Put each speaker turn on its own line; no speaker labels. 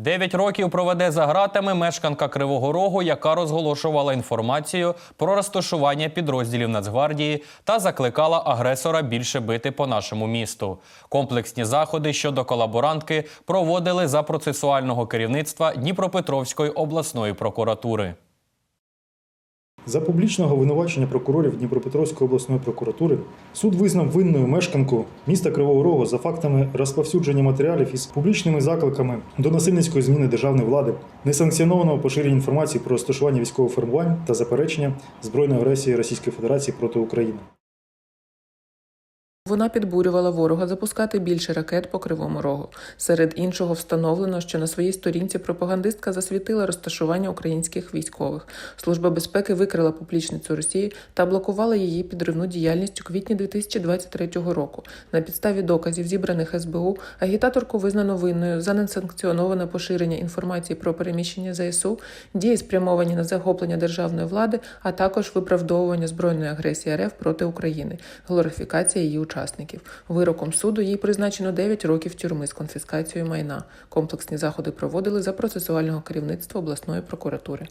Дев'ять років проведе за ґратами мешканка Кривого Рогу, яка розголошувала інформацію про розташування підрозділів Нацгвардії та закликала агресора більше бити по нашому місту. Комплексні заходи щодо колаборантки проводили за процесуального керівництва Дніпропетровської обласної прокуратури.
За публічного винувачення прокурорів Дніпропетровської обласної прокуратури суд визнав винною мешканку міста Кривого Рогу за фактами розповсюдження матеріалів із публічними закликами до насильницької зміни державної влади, несанкціонованого поширення інформації про розташування військових формувань та заперечення збройної агресії Російської Федерації проти України.
Вона підбурювала ворога запускати більше ракет по кривому рогу. Серед іншого встановлено, що на своїй сторінці пропагандистка засвітила розташування українських військових. Служба безпеки викрила публічницю Росії та блокувала її підривну діяльність у квітні 2023 року. На підставі доказів, зібраних СБУ, агітаторку визнано винною за несанкціоноване поширення інформації про переміщення ЗСУ, дії спрямовані на захоплення державної влади, а також виправдовування збройної агресії РФ проти України, глорифікація її учасників. Вироком суду їй призначено 9 років тюрми з конфіскацією майна. Комплексні заходи проводили за процесуального керівництва обласної прокуратури.